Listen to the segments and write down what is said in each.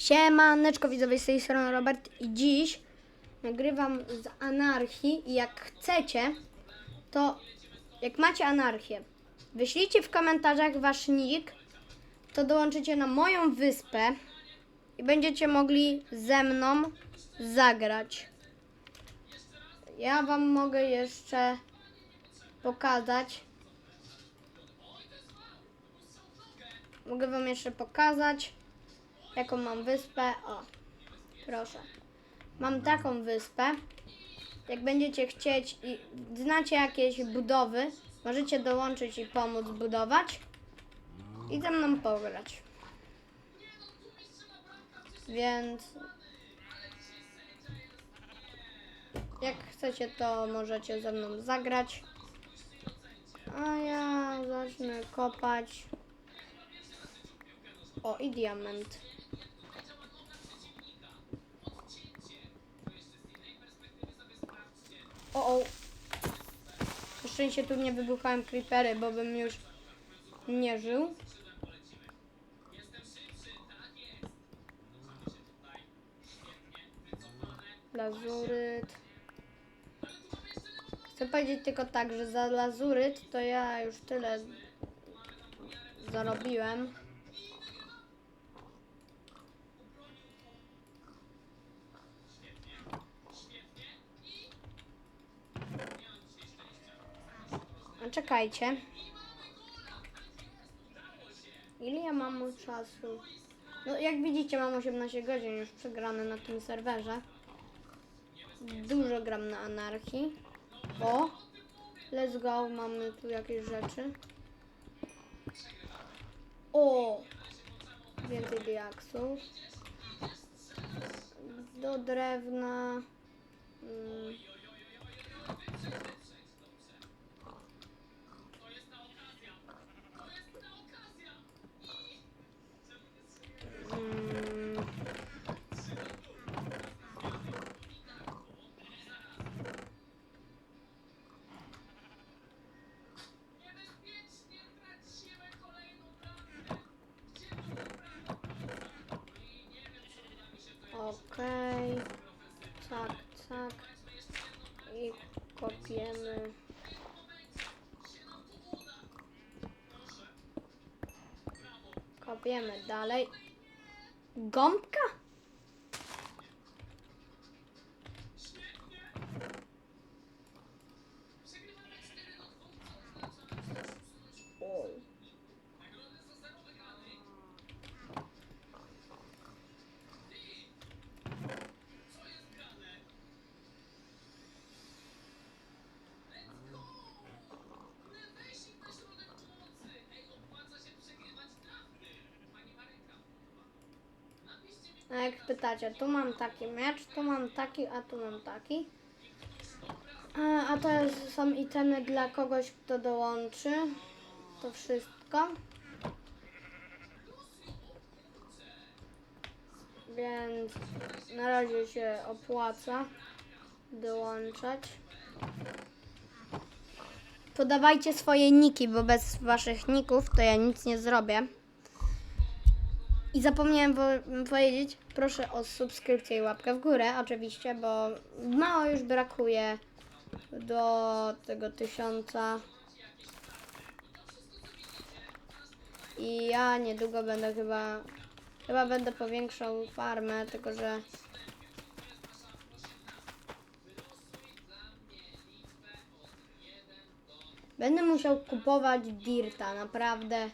Siemaneczko widzowie, z tej strony Robert i dziś nagrywam z anarchii i jak chcecie, to jak macie anarchię, wyślijcie w komentarzach wasz nick, to dołączycie na moją wyspę i będziecie mogli ze mną zagrać. Ja wam mogę jeszcze pokazać. Mogę wam jeszcze pokazać jaką mam wyspę. O, proszę. Mam taką wyspę. Jak będziecie chcieć i znacie jakieś budowy, możecie dołączyć i pomóc budować i ze mną pograć. Więc jak chcecie, to możecie ze mną zagrać. A ja zacznę kopać. O, i diament. O, o. Na szczęście tu nie wybuchałem creepery, bo bym już nie żył. Lazuryt. Chcę powiedzieć tylko tak, że za lazuryt to ja już tyle zarobiłem. A czekajcie. Ile ja mam czasu? No jak widzicie mam 18 godzin już przegrane na tym serwerze. Dużo gram na anarchii. O! Let's go, mamy tu jakieś rzeczy. O! Więcej diaksów. Do drewna. Mm. Okej. Tak, tak. I kopiemy. Kopiemy dalej. Gąbka? A jak pytacie, tu mam taki miecz, tu mam taki, a tu mam taki. A, a to jest, są itemy dla kogoś, kto dołączy. To wszystko. Więc na razie się opłaca dołączać. Podawajcie swoje niki, bo bez waszych ników to ja nic nie zrobię. I zapomniałem wo- powiedzieć, proszę o subskrypcję i łapkę w górę, oczywiście, bo mało już brakuje do tego tysiąca. I ja niedługo będę chyba, chyba będę powiększał farmę, tylko że będę musiał kupować dirta, naprawdę.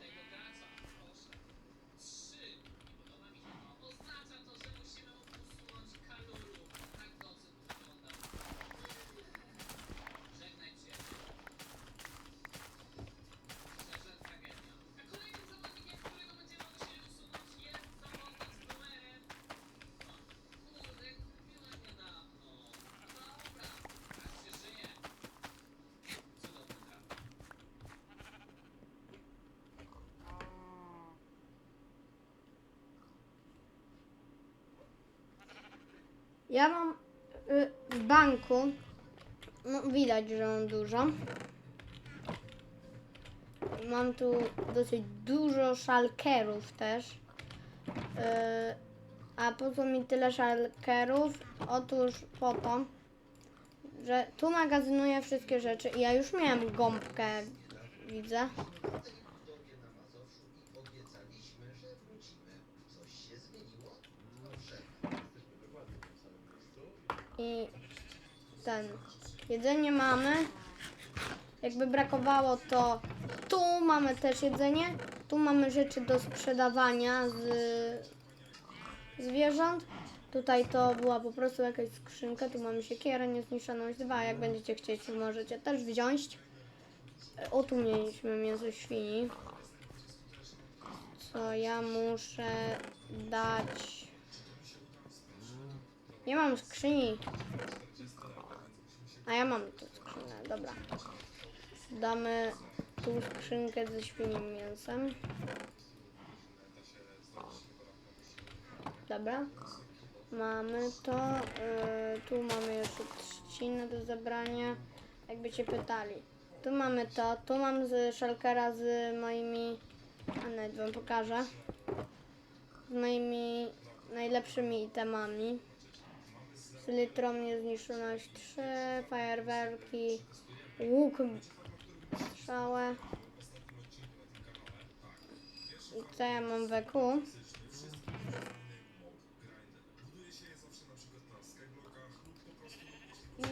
Ja mam y, w banku, no widać, że mam dużo. Mam tu dosyć dużo szalkerów też. Yy, A po co mi tyle szalkerów? Otóż po to, że tu magazynuję wszystkie rzeczy ja już miałem gąbkę, widzę. I ten, jedzenie mamy. Jakby brakowało to tu mamy też jedzenie, tu mamy rzeczy do sprzedawania z zwierząt. Tutaj to była po prostu jakaś skrzynka, tu mamy siekierę, niezniszczoność 2, jak będziecie chcieć możecie też wziąć. O tu mieliśmy mięso świni. Co ja muszę dać? Nie mam skrzyni. A ja mam tu skrzynę, dobra. Damy tu skrzynkę ze świnim mięsem. Dobra. Mamy to. y, tu mamy jeszcze trzcinę do zabrania. Jakbyście pytali. Tu mamy to. Tu mam z szalkera z moimi. A nawet wam pokażę. Z moimi najlepszymi itemami. Litrą niezniszczalność 3, fajerwerki, łuk, strzałę. I co ja mam w EQ?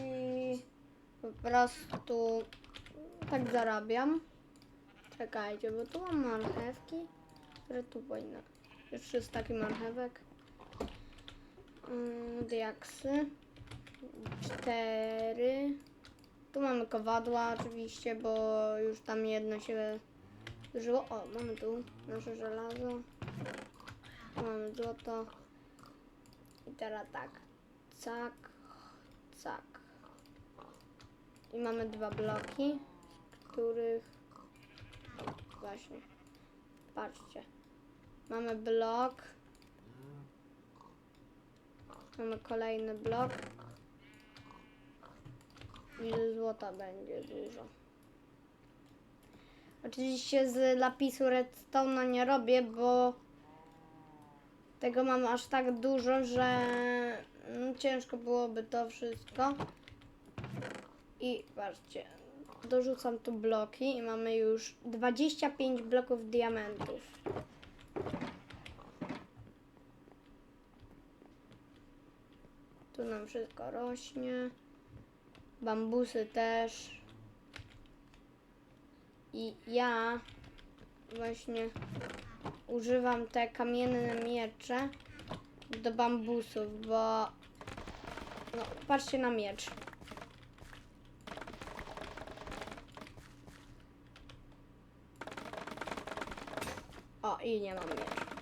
I po prostu tak zarabiam. Czekajcie, bo tu mam marchewki, które tu. Jeszcze jest taki marchewek. Mm, diaksy. Cztery. Tu mamy kowadła oczywiście, bo już tam jedno się zużyło. O, mamy tu nasze żelazo. Tu mamy złoto. I teraz tak. Cak. Cak. I mamy dwa bloki, z których... Właśnie. Patrzcie. Mamy blok. Mamy kolejny blok. Ile złota będzie dużo. Oczywiście z lapisu redstone'a nie robię, bo tego mam aż tak dużo, że no, ciężko byłoby to wszystko. I patrzcie, dorzucam tu bloki i mamy już 25 bloków diamentów. Tu nam wszystko rośnie. Bambusy też. I ja właśnie używam te kamienne miecze do bambusów, bo no, patrzcie na miecz. O, i nie mam miecza.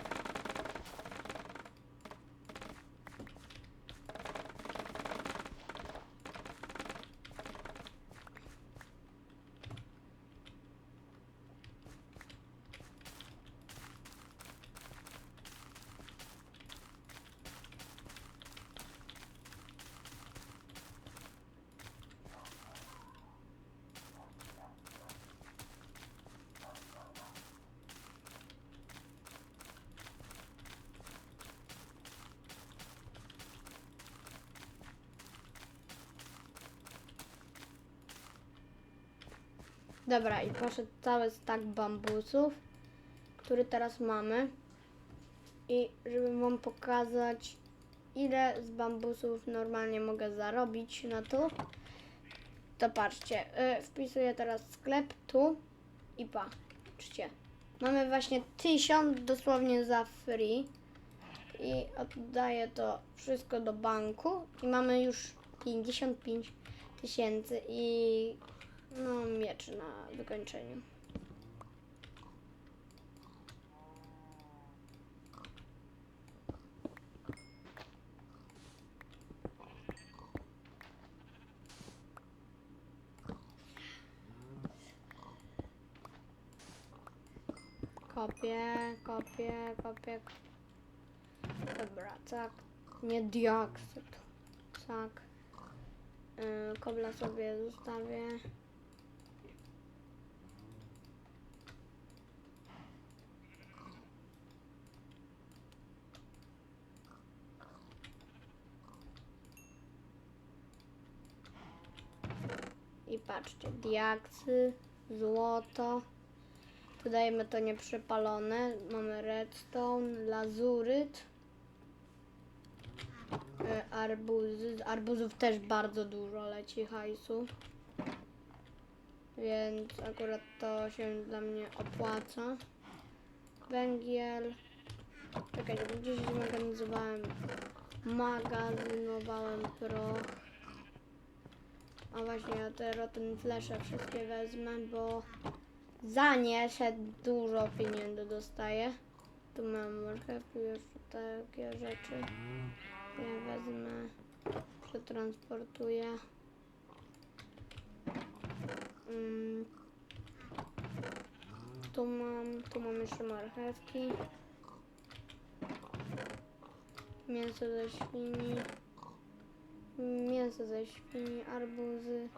Dobra, i poszedł cały stak bambusów, który teraz mamy. I żeby wam pokazać, ile z bambusów normalnie mogę zarobić na to, to patrzcie, y, wpisuję teraz sklep tu i patrzcie. Mamy właśnie 1000 dosłownie za free i oddaję to wszystko do banku i mamy już 55 tysięcy i no miecz na wykończeniu. Kopię, kopię, kopię. Dobra, tak. Nie dioksyt. Tak. Yy, kobla sobie zostawię. I patrzcie, diaksy, złoto. Tu dajemy to nieprzepalone. Mamy redstone, lazuryt. E, Arbuzy. Z arbuzów też bardzo dużo leci hajsu. Więc akurat to się dla mnie opłaca. Węgiel. Czekajcie, bo gdzieś zmagazynowałem. Magazynowałem proch. A właśnie, ja te rotten flesze wszystkie wezmę, bo za nie się dużo pieniędzy dostaję. Tu mam marchewki, jeszcze takie rzeczy. Ja wezmę, przetransportuję. Mm. Tu mam, tu mam jeszcze marchewki. Mięso ze świni. Mięso ze świni, arbuzy.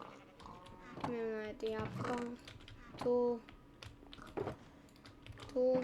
Miałem nawet jabłko. Tu. Tu.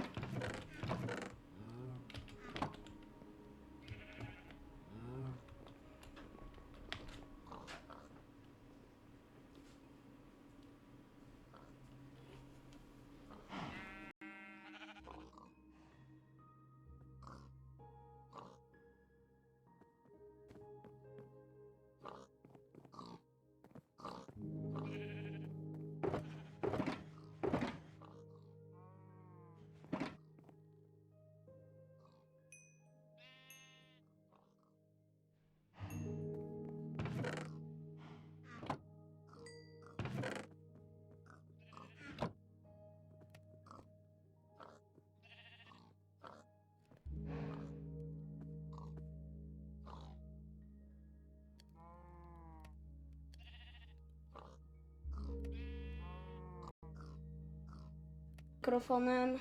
Mikrofonem.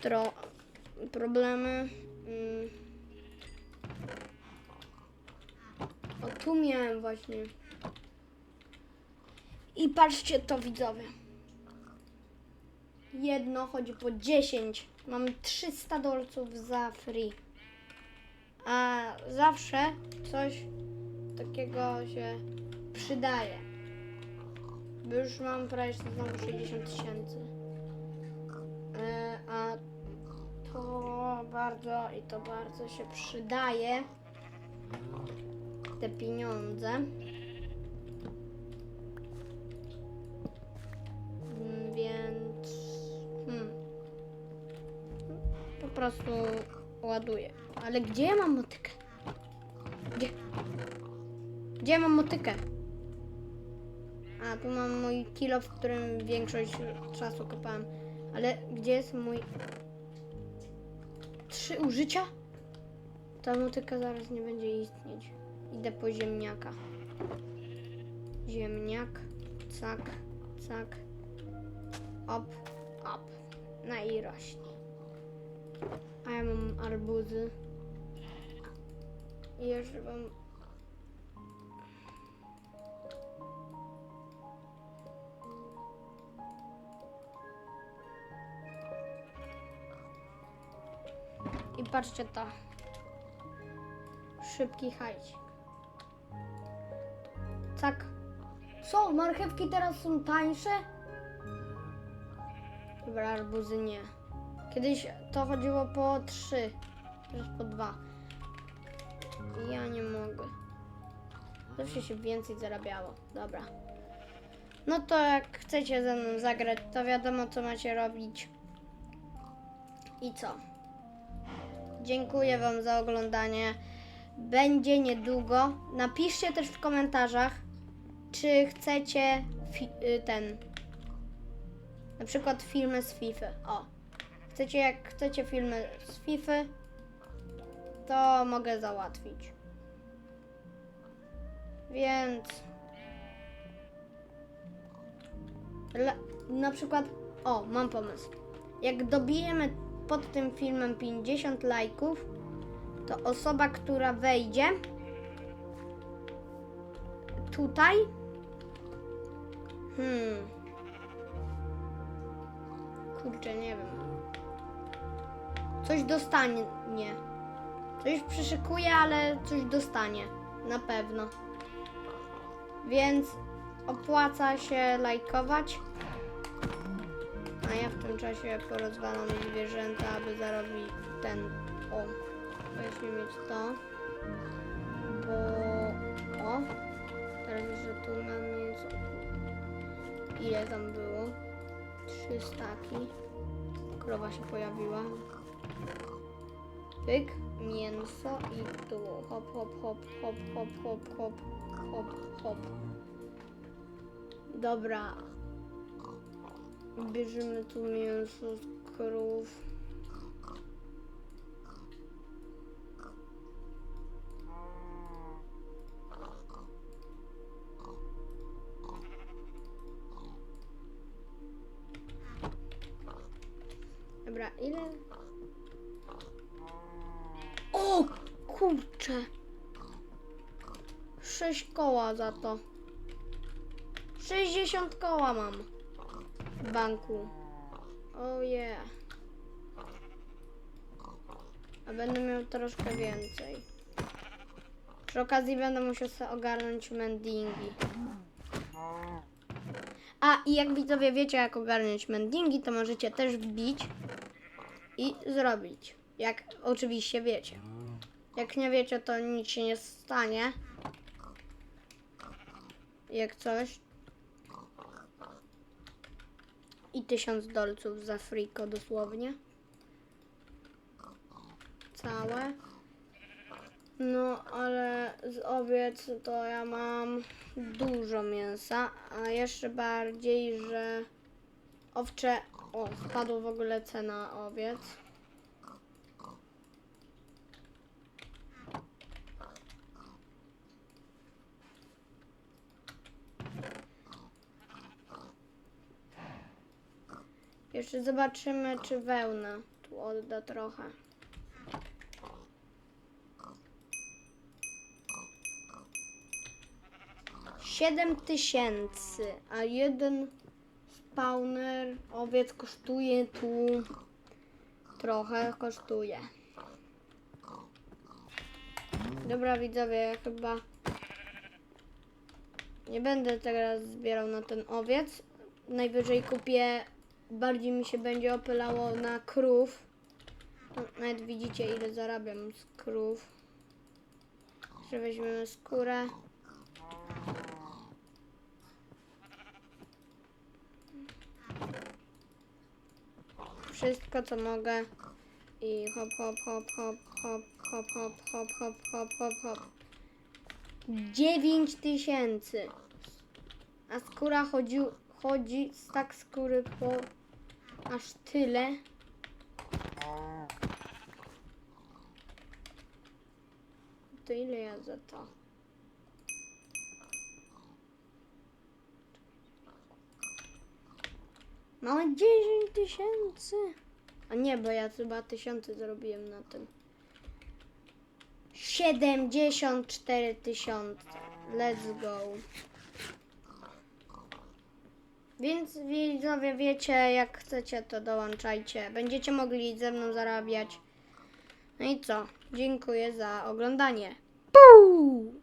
Tro problemy. Mm. O tu miałem właśnie. I patrzcie to widzowie. Jedno chodzi po 10. Mam 300 dolców za free. A zawsze coś takiego się przydaje. Już mam prawie znowu 60 tysięcy. E, a to bardzo i to bardzo się przydaje. Te pieniądze. Mm, Więc hmm, po prostu ładuję. Ale gdzie ja mam motykę? Gdzie? Gdzie ja mam motykę? A, tu mam mój kilo, w którym większość czasu kopałem. Ale gdzie jest mój... Trzy użycia? Ta motyka zaraz nie będzie istnieć. Idę po ziemniaka. Ziemniak. Cak, cak. Op, op. No i rośnie. A ja mam arbuzy. I jeszcze mam patrzcie to. Szybki hajcik. Tak. Co? Marchewki teraz są tańsze? Dobra, arbuzy nie. Kiedyś to chodziło po trzy, teraz po dwa. Ja nie mogę. Zawsze się więcej zarabiało. Dobra. No to jak chcecie ze mną zagrać, to wiadomo co macie robić. I co? Dziękuję Wam za oglądanie. Będzie niedługo. Napiszcie też w komentarzach, czy chcecie y, ten. Na przykład filmy z FIFA. O. Chcecie, jak chcecie filmy z FIFA, to mogę załatwić. Więc. Le- na przykład. O, mam pomysł. Jak dobijemy pod tym filmem 50 lajków, to osoba, która wejdzie tutaj. Hmm. Kurczę, nie wiem. Coś dostanie. Nie. Coś przyszykuje, ale coś dostanie. Na pewno. Więc opłaca się lajkować. Tym czasie porozwalam zwierzęta, aby zarobić ten. O, weźmy mieć to. Bo. O, teraz że tu mam mięso. Ile tam było? Trzy staki. Krowa się pojawiła. Pyk, mięso i tu. Hop, hop, hop, hop, hop, hop, hop, hop, hop. Dobra. Bierzemy tu mięso z krów. Dobra, ile? O, kurczę. Sześć koła za to. 60 koła mam banku. Oh yeah. A będę miał troszkę więcej. Przy okazji będę musiał sobie ogarnąć mendingi. A i jak widzowie wiecie jak ogarnąć mendingi, to możecie też wbić i zrobić. Jak oczywiście wiecie. Jak nie wiecie, to nic się nie stanie. Jak coś. I tysiąc dolców za friko dosłownie. Całe. No, ale z owiec to ja mam dużo mięsa, a jeszcze bardziej, że owcze... O, spadła w ogóle cena owiec. Jeszcze zobaczymy, czy wełna tu odda trochę. Siedem tysięcy, a jeden spawner owiec kosztuje tu trochę kosztuje. Dobra widzowie, chyba nie będę teraz zbierał na ten owiec. Najwyżej kupię, bardziej mi się będzie opylało na krów. No, Nawet widzicie ile zarabiam z krów. Jeszcze weźmiemy skórę. Wszystko co mogę. I hop, hop, hop, hop, hop, hop, hop, hop, hop, hop, hop, hop. 9 tysięcy. A skóra chodzi, chodzi stak skóry po aż tyle. To ile ja za to? Mamy 10 tysięcy. A nie, bo ja chyba tysiące zrobiłem na tym. 74 tysiące. Let's go. Więc widzowie wiecie, jak chcecie to dołączajcie. Będziecie mogli ze mną zarabiać. No i co? Dziękuję za oglądanie. Puu!